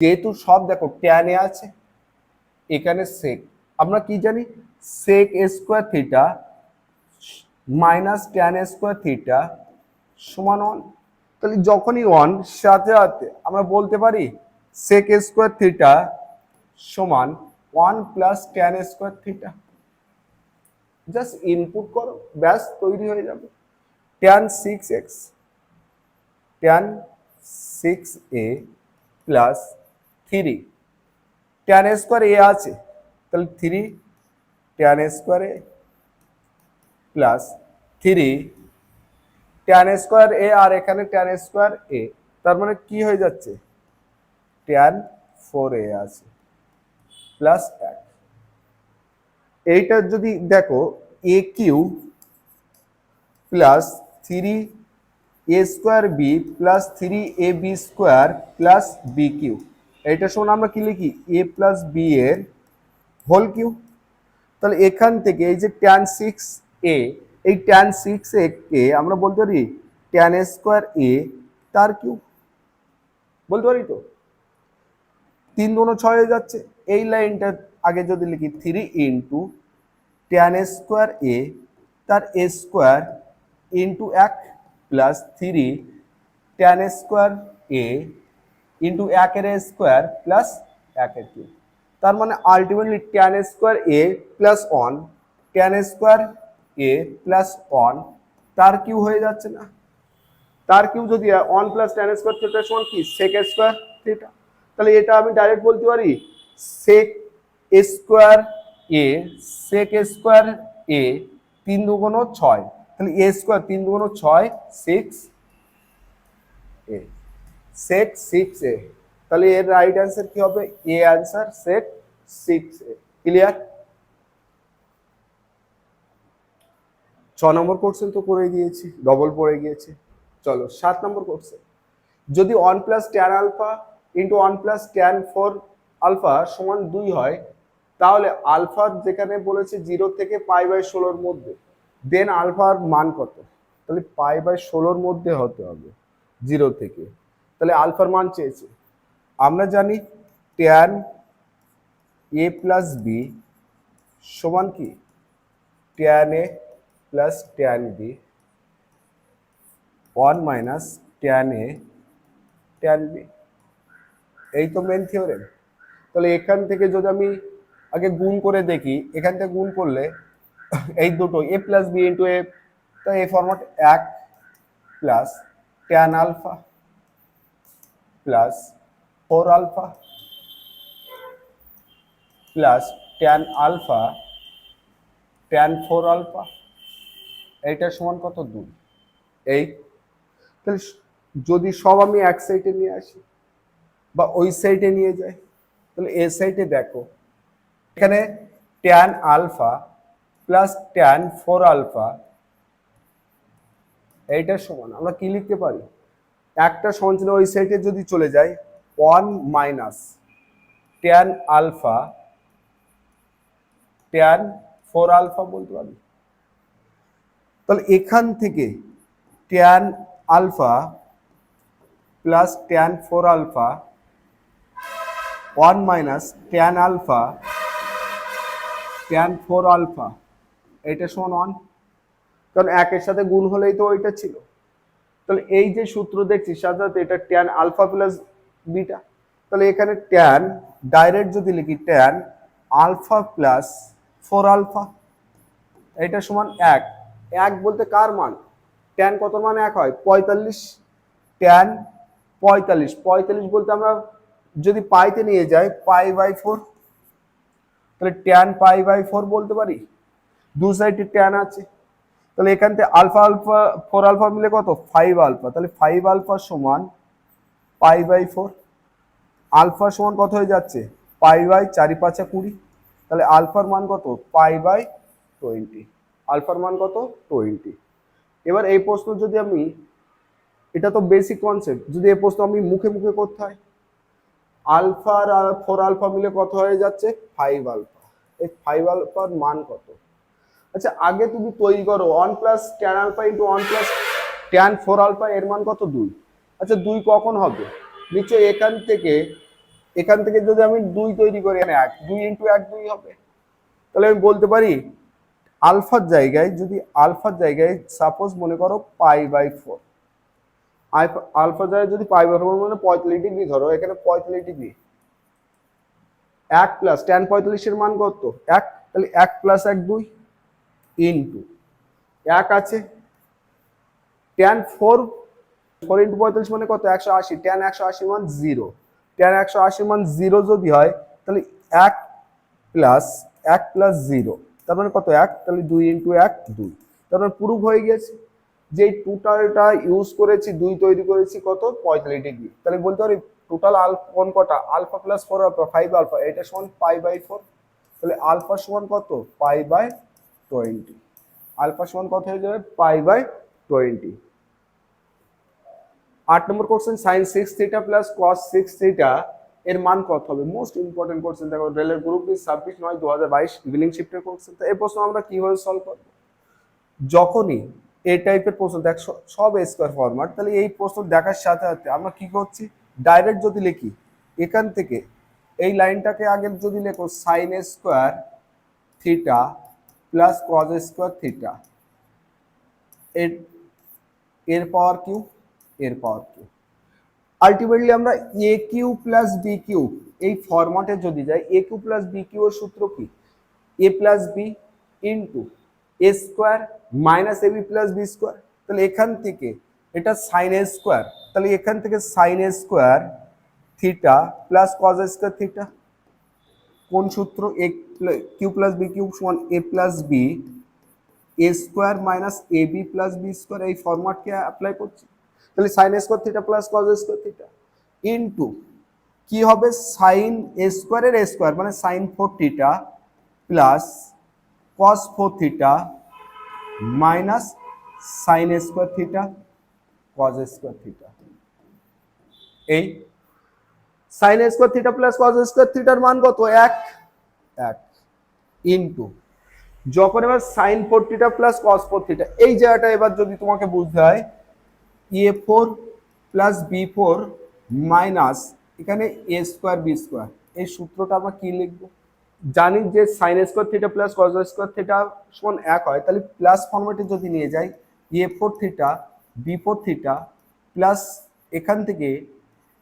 যেহেতু সব দেখো ট্যান এ আছে, এখানে সেক আমরা কি জানি? Sec square theta minus tan square theta সমান ওয়ান তাহলে যখনই ওয়ান সাথে সাথে আমরা বলতে পারি সেক স্কোয়ার থিটা সমান one plus tan square theta just input করো, ব্যাস তৈরি হয়ে যাবে। Tan six x tan six A plus three tan square A আছে, তাহলে three tan square A plus three tan square A আর এখানে ট্যান স্কোয়ার এ তার মানে কি হয়ে যাচ্ছে? ট্যান ফোর এ আছে প্লাস এক। এইটা যদি দেখো A cube plus three A square B plus three A B square plus B cube এটা সমান আমরা কি লিখি? এ প্লাস বি এর হোল কিউ তাহলে এখান থেকে এই যে ট্যান সিক্স এ এই ট্যান সিক্স এ কে আমরা বলতে পারি ট্যান স্কোয়ার এ তার কিউ বলতে পারি তো? তিন দুনো ছয় হয়ে যাচ্ছে। এই লাইনটা আগে যদি লিখি three into tan square A তার এ স্কোয়ার ইন্টু এক plus three tan square A into একের স্কোয়ার প্লাস এক একের কিউ তার মানে ultimately tan square A plus one tan square A plus one তার কিউ হয়ে যাচ্ছে না। তার কিউ যদি one plus tan square theta সমান কি? সেক স্কোয়ার থিটা তাহলে এটা আমি ডাইরেক্ট বলতে পারি সেক স্কোয়ার এ সেক স্কোয়ার এ তিন দুগুণ ছয়। তাহলে এ স্কোয়ার তিন দুগুণ ছয় six A sec six A তাহলে এর রাইট অ্যান্সার কি হবে? A answer sec six A clear ছ নম্বর কোশ্চেন তো করে দিয়েছি ডবল পড়ে গিয়েছে। চলো, সাত নম্বর কোশ্চেন যদি one plus tan alpha into one plus tan four alpha সমান দুই হয়, তাহলে আলফা যেখানে বলেছে জিরো থেকে পাই বাই ষোলোর মধ্যে দেন আলফার মান কত? তাহলে পাই বাই ষোলোর মধ্যে হতে হবে জিরো থেকে। তাহলে আলফার মান চেয়েছে। আমরা জানি ট্যান এ প্লাস বি সমান কি? Tan A plus tan B one minus tan A tan B এই তো মেন থিওরেম তাহলে এখান থেকে যদি আমি আগে গুণ করে দেখি, এখান থেকে গুণ করলে এই দুটো এ প্লাস বি ইন্টু এ তো এই ফরম্যাট এক plus tan alpha plus four alpha plus tan alpha tan four alpha এইটার সমান কত? দুই। এই, তাহলে যদি সব আমি এক সাইডে নিয়ে আসি বা ওই সাইডে নিয়ে যাই, তাহলে এ সাইডে দেখো, এখানে tan alpha plus tan four alpha এইটার সমান। আমরা কি লিখতে পারি? একটা ছিল ওই সাইডে যদি চলে যায় one minus tan alpha tan four alpha বলতে পারি। তাহলে এখান থেকে tan alpha plus tan four alpha one minus tan alpha tan four alpha এটা সমান ওয়ান কারণ একের সাথে গুণ হলেই তো ওইটা ছিল। তাহলে এই যে সূত্র দেখছি, সাধারণত এটা ট্যান আলফা প্লাস বিটা তাহলে এখানে ট্যান ডাইরেক্ট যদি লিখি tan alpha plus four alpha এটা সমান এক। এক বলতে কার মান? ট্যান কত মান এক হয়? পঁয়তাল্লিশ। ট্যান পঁয়তাল্লিশ। পঁয়তাল্লিশ বলতে আমরা যদি পাইতে নিয়ে যাই, পাই বাই ফোর তাহলে ট্যান পাই বাই ফোর বলতে পারি? দু সাইডে ট্যান আছে। তাহলে এখান থেকে আলফা আলফা ফোর আলফা মিলে কত? Five alpha. তাহলে ফাইভ আলফা সমান পাই বাই ফোর আলফা সমান কত হয়ে যাচ্ছে? পাই বাই চারি পাঁচা কুড়ি। তাহলে আলফার মান কত? পাই বাই টোয়েন্টি আলফার মান কত? টোয়েন্টি এবার এই প্রশ্ন যদি আমি, এটা তো বেসিক কনসেপ্ট যদি এই প্রশ্ন আমি মুখে মুখে করতে হয় আলফা আর ফোর আলফা মিলে কত হয়ে যাচ্ছে? Five alpha. এই ফাইভ আলফার মান কত? আচ্ছা আগে তুমি তৈরি করো one plus tan alpha into one plus tan four alpha এর মান কত দুই? আচ্ছা দুই কখন হবে? নিশ্চয়ই এখান থেকে এখান থেকে যদি আমি দুই তৈরি করি, এখানে এক, দুই ইন্টু এক দুই হবে। তাহলে আমি বলতে পারি, আলফার জায়গায় যদি, আলফার জায়গায় সাপোজ মনে করো পাই বাই ফোর আলফার জায়গায় যদি পাই বাই ফোর মানে পঁয়তাল্লিশ ডিগ্রি ধরো, এখানে পঁয়তাল্লিশ ডিগ্রি। এক প্লাস টেন পঁয়তাল্লিশের মান কত? এক, তাহলে এক প্লাস এক দুই। ইন্টু। এক আছে। টেন ফোর ফোর ইন্টু পঁয়তাল্লিশ মানে কত? একশো আশি। টেন একশো আশি মান জিরো টেন একশো আশি মান জিরো যদি হয়, তাহলে এক প্লাস এক প্লাস জিরো তার মানে কত? এক, তাহলে দুই ইন্টু এক, দুই। তার মানে প্রুফ হয়ে গেছে যে টোটালটা ইউজ করেছি, দুই তৈরি করেছি কত? পঁয়তাল্লিশ ডিগ্রি তাহলে বলতে পারি টোটাল আলফা কোন কটা? Alpha plus four alpha five alpha এটা সমান পাই বাই ফোর তাহলে আলফা সমান কত? পাই বাই টোয়েন্টি। আলফা সমান কত হয়ে যাবে? Pi by twenty. আট নম্বর question sine six theta plus cos six theta এর মান কত হবে? মোস্ট ইম্পর্টেন্ট কোশ্চেন দেখো, রেলের গ্রুপ ছাব্বিশ নয় দু হাজার বাইশ ইভিনিং শিফটের কোশ্চেন তো এই প্রশ্ন আমরা কীভাবে সলভ করব? যখনই এই টাইপের প্রশ্ন, দেখ সব স্কোয়ার ফরম্যাট তাহলে এই প্রশ্ন দেখার সাথে সাথে আমরা কি করছি? ডাইরেক্ট যদি লিখি, এখান থেকে এই লাইনটাকে আগে যদি লেখো sine square theta plus cos square theta এর এর পাওয়ার কিউ এর পাওয়ার কিউ আলটিমেটলি আমরা A cube plus B cube এই ফরম্যাটে যদি যাই A cube plus B cube এর সূত্র কি? A plus B into A square minus A B plus B square তাহলে এখান থেকে এটা সাইন এ স্কোয়ার তাহলে এখান থেকে sine A square theta plus cos square theta কোন সূত্র A cube plus B cube সমান A plus B A square minus A B plus B square এই ফরম্যাটকে অ্যাপ্লাই করছি? তাহলে sine square theta plus cos square theta into কি হবে? Sine A স্কোয়ারের এ স্কোয়ার মানে sine four theta plus cos four theta minus sine square theta cos square theta এই sine square theta plus cos square থিটার মান কত? এক। এক। ইন্টু যখন এবার sine four theta plus cos four theta এই জায়গাটা এবার যদি তোমাকে বুঝতে হয় A four plus B four minus এখানে এ স্কোয়ার বি স্কোয়ার এই সূত্রটা আমরা কি লিখব? জানি যে sine square theta plus cos square theta সমান এক হয়, তাহলে প্লাস ফর্মেটে যদি নিয়ে যাই A four theta B four theta plus এখান থেকে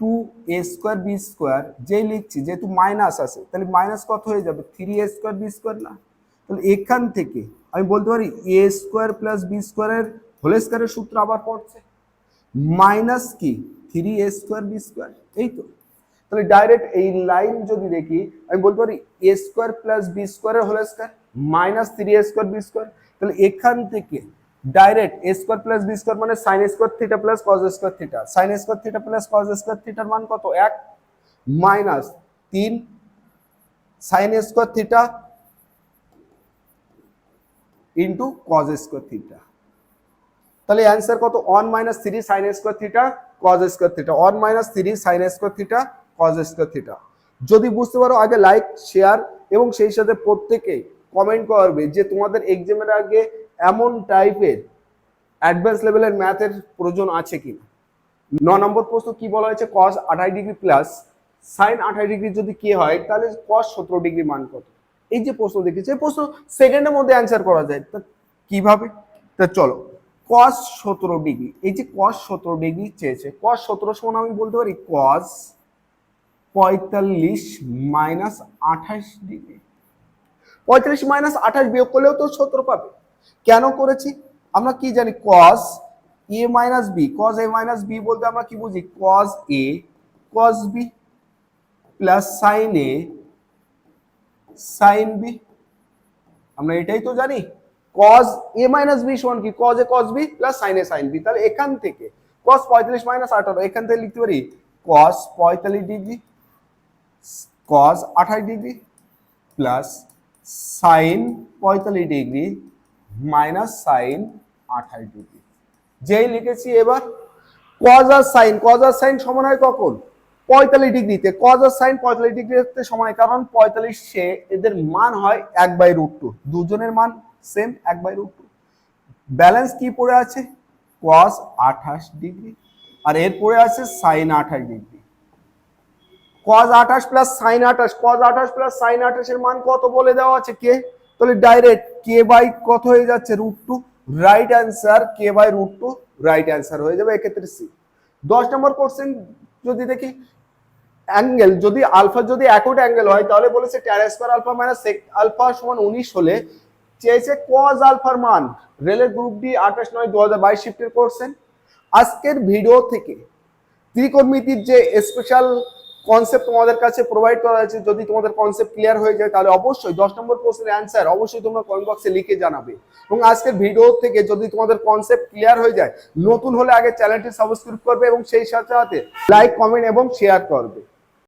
two A square B square যেই লিখছি, যেহেতু মাইনাস আছে, তাহলে মাইনাস কত হয়ে যাবে? Three A square B square না? তাহলে এখান থেকে আমি বলতে পারি এ স্কোয়ার প্লাস বি স্কোয়ারের হোল স্কোয়ারের সূত্র আবার পড়ছে। মাইনাস কি? Three A square B square এই তো। তাহলে ডাইরেক্ট এই লাইন যদি দেখি, আমি বলতে পারি এ স্কোয়ার প্লাস বি স্কোয়ারের whole square minus three A square B square তাহলে এখান থেকে direct A square plus B square মানে sine square theta plus cos square theta. Sine square theta plus cos square থিটার মান কত? এক মাইনাস তিন sine square theta into cos square theta. তাহলে অ্যান্সার কত? One minus three sine square theta cos square theta. One minus three sine square theta cos square theta. যদি বুঝতে পারো, আগে লাইক, শেয়ার এবং সেই সাথে প্রত্যেকে কমেন্ট করবে যে তোমাদের এক্সামের আগে এমন টাইপের অ্যাডভান্স লেভেলের ম্যাথের প্রয়োজন আছে কিনা? ন নম্বর প্রশ্ন কি বলা হয়েছে? কস আঠাশ ডিগ্রি প্লাস সাইন আঠাশ ডিগ্রি যদি কে হয়, তাহলে কস সতেরো ডিগ্রি মান কত? এই যে প্রশ্ন দেখেছি এই প্রশ্ন সেকেন্ডের মধ্যে অ্যান্সার করা যায়। তা কীভাবে? তা চলো কস সতেরো ডিগ্রি, এই যে কস সতেরো ডিগ্রি চেয়েছে কস সতেরো সমান আমি বলতে পারি কস পঁয়তাল্লিশ মাইনাস আঠাশ ডিগ্রি। পঁয়তাল্লিশ মাইনাস আঠাশ বিয়োগ করলেও তো সতেরো পাবে। কেন করেছি? আমরা কি জানি cos A minus B cos A minus B বলতে আমরা কি বুঝি? Cos A cos B plus sine A sine B আমরা এটাই তো জানি। কজ এ মাইনাস বি সমান কি? Cos A cos B plus sine A sine B তাহলে এখান থেকে কস পঁয়তাল্লিশ মাইনাস আঠারো, এখান থেকে লিখতে পারি কস পঁয়তাল্লিশ ডিগ্রি কস আঠাশ ডিগ্রি প্লাস সাইন পঁয়তাল্লিশ ডিগ্রি মাইনাস সাইন আঠাশ ডিগ্রি যেই লিখেছি এবার কজ সাইন কজ সাইন সমান হয় কখন? পঁয়তাল্লিশ ডিগ্রিতে। কজ সাইন পঁয়তাল্লিশ ডিগ্রিতে সমান হয় কারণ পঁয়তাল্লিশে এদের মান হয় এক বাই রুট টু দুজনের মান সেম এক বাই রুট টু ব্যালেন্স কি পড়ে আছে? কস আঠাশ ডিগ্রি আর এর পরে আছে সাইন আঠাশ ডিগ্রি কজ আঠাশ প্লাস সাইন আঠাশ কজ আঠাশ প্লাস সাইন আঠাশের মান কত বলে দেওয়া আছে কে? তাহলে ডাইরেক্ট কে বাই কত হয়ে যাচ্ছে? Root two right answer K by root two right answer হয়ে যাবে এক্ষেত্রে সি দশ নম্বর কোশ্চেন যদি দেখি অ্যাঙ্গেল যদি আলফা যদি অ্যাকুট অ্যাঙ্গেল হয়, তাহলে বলেছে tan square alpha minus sec alpha সমান উনিশ হলে চেয়েছে কজ আলফার মান। রেলের গ্রুপ ডি আঠাশ নয় দু হাজার বাইশ শিফটের কোর্সেন আজকের ভিডিও থেকে ত্রিকোণমিতির যে স্পেশাল কনসেপ্ট তোমাদের কাছে প্রোভাইড করা হয়েছে, যদি তোমাদের কনসেপ্ট ক্লিয়ার হয়ে যায়, তাহলে অবশ্যই দশ নম্বর প্রশ্নের অ্যান্সার অবশ্যই তোমরা কমেন্ট বক্সে লিখে জানাবে। এবং আজকের ভিডিও থেকে যদি তোমাদের কনসেপ্ট ক্লিয়ার হয়ে যায়, নতুন হলে আগে চ্যানেলটি সাবস্ক্রাইব করবে এবং সেই সাথে সাথে লাইক কমেন্ট এবং শেয়ার করবে।